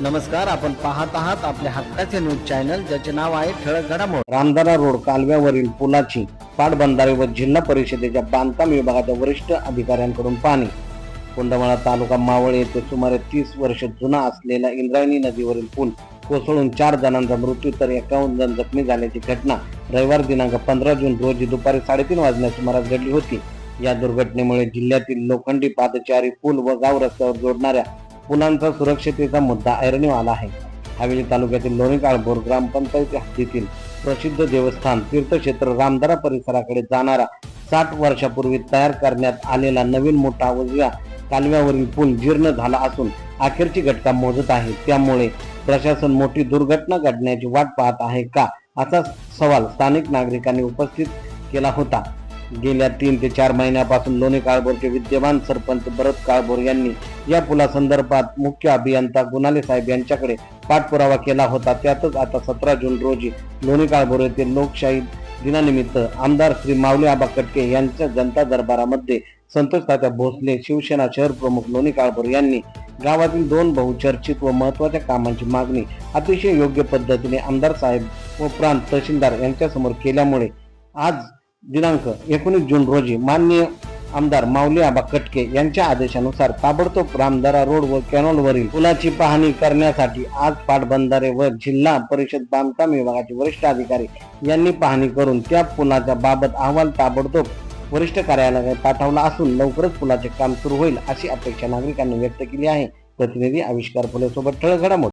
नमस्कार आपण पाहत आहात आपल्या हक्काचे न्यूज चॅनल ज्याचे नाव आहे ठळक घडामोड. रामदारा रोड कालव्यावरील पुलाची पाटबंधारे व जिल्हा परिषदेच्या बांधकाम विभागाच्या वरिष्ठ अधिकाऱ्यांकडून पाणी कोंडमाळा तालुका मावळ येथे सुमारे तीस वर्ष जुना असलेला इंद्रायणी नदीवरील पूल कोसळून चार जणांचा मृत्यू तर एकावन्न जण जखमी झाल्याची घटना रविवार दिनांक पंधरा जून रोजी दुपारी साडेतीन वाजण्या सुमारास घडली होती. या दुर्घटनेमुळे जिल्ह्यातील लोखंडी पादचारी पूल व गाव रस्त्यावर जोडणाऱ्या पुलांचा सुरक्षतेचा मुद्दा ऐरणीवर आला आहे. हवेली तालुक्यातील लोणी काळभोर ग्रामपंचायत हद्दीतील प्रसिद्ध देवस्थान तीर्थक्षेत्र रामदरा परिसराकडे जाणारा साठ वर्षापूर्वी तयार करण्यात आलेला नवीन मोठा उजव्या कालव्यावरील पूल जीर्ण झाला असून अखेरची घटका मोजत आहे. त्यामुळे प्रशासन मोठी दुर्घटना घडण्याची वाट पाहत आहे का असा सवाल स्थानिक नागरिकांनी उपस्थित केला होता. गेल्या तीन ते चार महिन्यापासून लोणी काळभोरचे विद्यमान सरपंच भरत काळभोर यांनी या पुलासंदर्भात मुख्य अभियंता गुणाले साहेब यांच्याकडे पाठपुरावा केला होता. त्यातच आता सतरा जून रोजी लोणी काळभोर येथील लोकशाही दिनानिमित्त आमदार श्री माऊली आबा कटके यांच्या जनता दरबारामध्ये संतोष तात्या भोसले शिवसेना शहर प्रमुख लोणी काळभोर यांनी गावातील दोन बहुचर्चित व महत्त्वाच्या कामांची मागणी अतिशय योग्य पद्धतीने आमदार साहेब व प्रांत तहसीलदार यांच्यासमोर केल्यामुळे आज दिनांक एकोणीस जून रोजी माननीय आमदार माऊली आबा कटके यांच्या आदेशानुसार ताबडतोब रामदारा रोड व कॅनॉलवरील पुलाची पाहणी करण्यासाठी आज पाटबंधारे व जिल्हा परिषद बांधकाम विभागाचे वरिष्ठ अधिकारी यांनी पाहणी करून त्या पुलाच्या बाबत अहवाल ताबडतोब वरिष्ठ कार्यालयात पाठवला असून लवकरच पुलाचे काम सुरू होईल अशी अपेक्षा नागरिकांनी व्यक्त केली आहे. प्रतिनिधी आविष्कार फुले सोबत ठळक घडामोड.